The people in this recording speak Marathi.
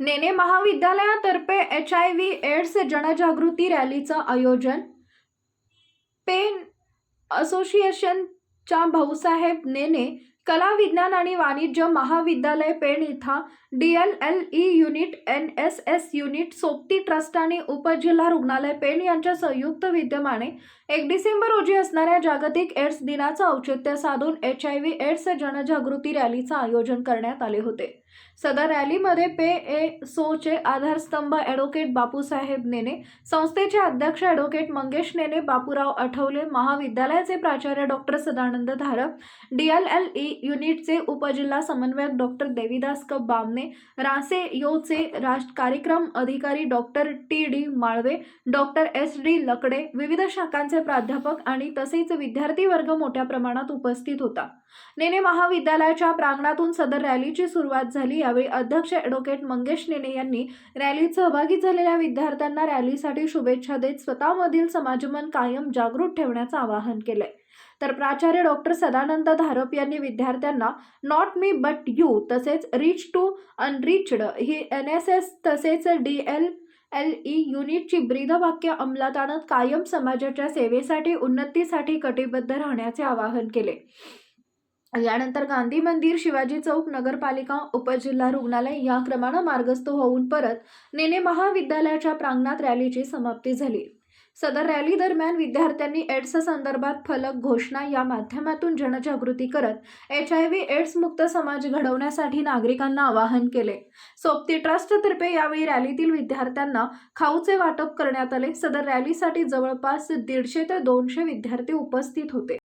नेने महाविद्यालयातर्फे एच आय व्ही एड्स जनजागृती रॅलीचं आयोजन. पेन असोसिएशनच्या भाऊसाहेब नेने कला विज्ञान आणि वाणिज्य महाविद्यालय पेण इथं D L L E unit N S S unit Sobati trust आणि उपजिल्हा रुग्णालय पेण यांच्या संयुक्त विद्यमाने एक डिसेंबर रोजी असणाऱ्या जागतिक एड्स दिनाचं औचित्य साधून एच आय व्ही एड्स जनजागृती रॅलीचं आयोजन करण्यात आले होते. सदर रॅलीमध्ये पे ए सोचे आधारस्तंभ ॲडव्होकेट बापूसाहेब नेने संस्थेचे अध्यक्ष ॲडव्होकेट मंगेश नेने बापूराव आठवले महाविद्यालयाचे प्राचार्य doctor Sadanand Dharap D L L E युनिटचे उपजिल्हा समन्वयक डॉक्टर देविदास कप बामने रासे योचे राष्ट्र कार्यक्रम अधिकारी doctor T. D. Malve doctor S. D. Lakde विविध शाखांचे प्राध्यापक आणि तसेच विद्यार्थी वर्ग मोठ्या प्रमाणात उपस्थित होता. नेने महाविद्यालयाच्या प्रांगणातून सदर रॅलीची सुरुवात झाली. यावेळी अध्यक्ष ॲडव्होकेट मंगेश नेने यांनी रॅलीत सहभागी झालेल्या विद्यार्थ्यांना रॅलीसाठी शुभेच्छा देत स्वतःमधील समाजमन कायम जागृत ठेवण्याचं आवाहन केलंय. तर प्राचार्य डॉक्टर सदानंद धारप यांनी विद्यार्थ्यांना नॉट मी बट यू तसेच रिच टू अनरिच्ड ही एन एस एस तसेच डी एल एल ई युनिटची ब्रीदवाक्य अंमलात आणत कायम समाजाच्या सेवेसाठी उन्नतीसाठी कटिबद्ध राहण्याचे आवाहन केले. यानंतर गांधी मंदिर शिवाजी चौक नगरपालिका उपजिल्हा रुग्णालय या क्रमानं मार्गस्थ होऊन परत नेने महाविद्यालयाच्या प्रांगणात रॅलीची समाप्ती झाली. सदर रॅली दरम्यान विद्यार्थ्यांनी एड्स संदर्भात फलक घोषणा या माध्यमातून जनजागृती करत एच आय व्ही एड्स मुक्त समाज घडवण्यासाठी नागरिकांना आवाहन केले. सोबती ट्रस्टतर्फे यावेळी रॅलीतील विद्यार्थ्यांना खाऊचे वाटप करण्यात आले. सदर रॅलीसाठी जवळपास दीडशे ते दोनशे विद्यार्थी उपस्थित होते.